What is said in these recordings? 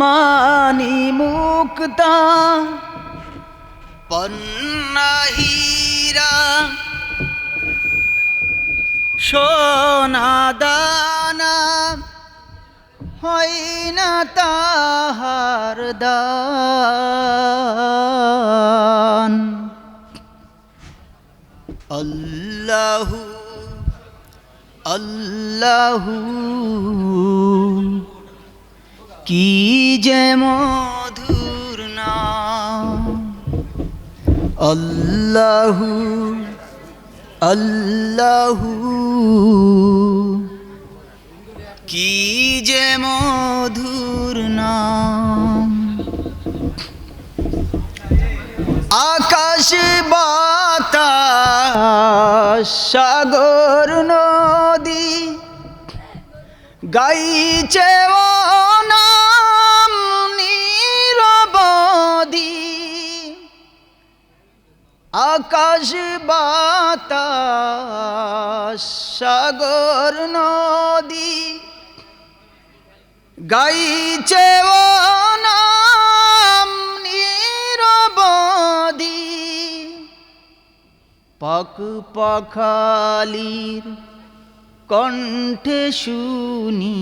মানি মুক্তা। পন্নাহীরা সোনা দানা হয় না তাহার দান। আল্লাহু আল্লাহু। কি যে মধুর নাম? আল্লাহু কি যে মধুর আকাশ বাতাস সাগর নদী গাইছে আকাশ বাতাস সাগর নদী গাইছে নাম নিরবদি পাক পাখালির কণ্ঠে শুনি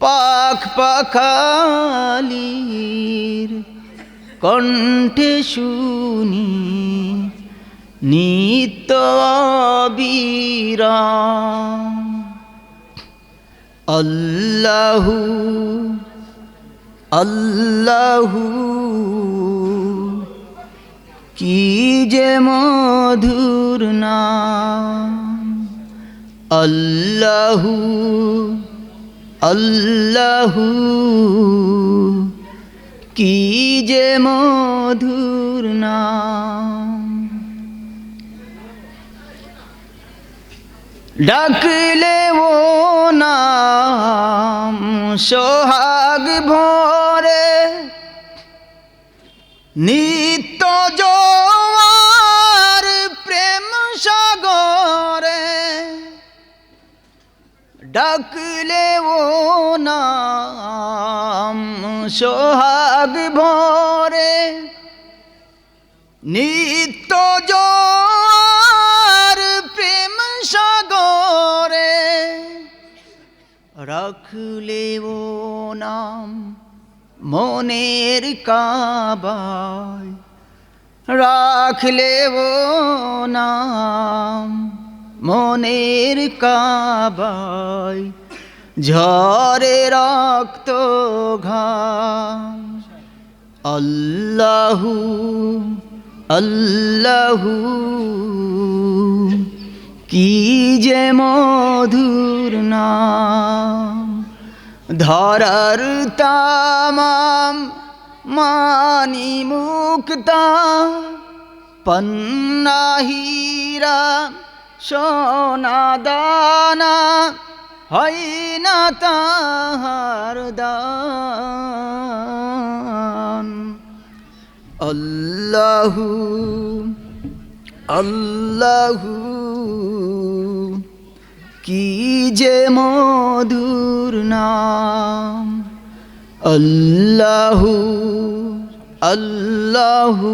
পাখ পাখালির কণ্ঠে শুনি বিরাম আল্লাহু আল্লাহু কি যে মধুর নাম। আল্লাহু আল্লাহু কি যে মধুর নাম? ডাকলে ও নাম সোহাগ ভরে নিত্য জোয়ার ডাকলে ও নাম সোহাগ ভরে। নিত্য জোয়ার প্রেম সাগরে রাখলে ও নাম মনের কাবায়। রাখলে ও নাম মনের কাবায়, ঝরে রক্ত ঘাম। আল্লাহু আল্লাহু, কি যে মধুর নাম। ধরার তামাম মানি মুক্তা পন্নাহীরা সোনা দানা হয় না তাহার দান। আল্লাহু আল্লাহু কি যে মধুর নাম। আল্লাহু আল্লাহু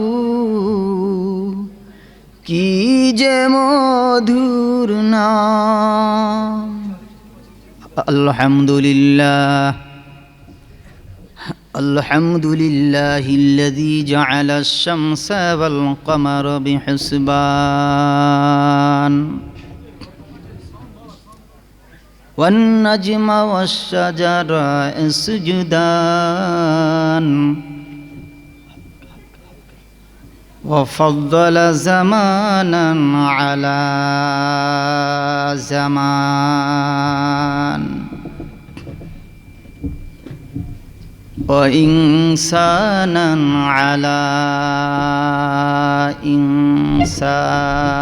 কি যে মধুর নাম আলহামদুলিল্লাহ الحمد لله الذي جعل الشمس والقمر بحسبان والنجم والشجر يسجدان وفضل زمانا على زمان. وإنسانا على إنسان.